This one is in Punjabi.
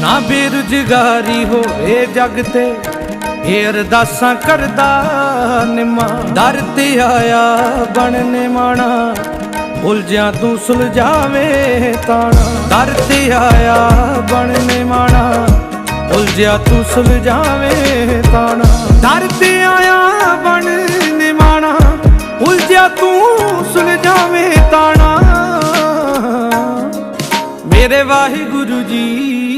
ਨਾ ਬੇਰੁਜ਼ਗਾਰੀ ਹੋਵੇ ਜਗ ਤੇ, ਇਹ ਅਰਦਾਸਾਂ ਕਰਦਾ ਨਿਮਾ। ਦਰ ਤੇ ਆਇਆ ਬਣਨੇ ਮਾਣਾ ਉਲਝਿਆ ਤੂੰ ਸੁਲਝਾਵੇ ਤਾਣਾ। ਦਰ ਤੇ ਆਇਆ ਬਣਨੇ ਮਾਣਾ ਉਲਝਿਆ ਤੂੰ ਸੁਲਝਾਵੇ ਤਾਣਾ। ਦਰ ਤੇ ਆਇਆ ਬਣਨੇ ਮਾਣਾ ਉਲਝਿਆ ਤੂੰ ਸੁਲਝਾਵੇ ਤਾਣਾ। ਮੇਰੇ ਵਾਹਿਗੁਰੂ ਜੀ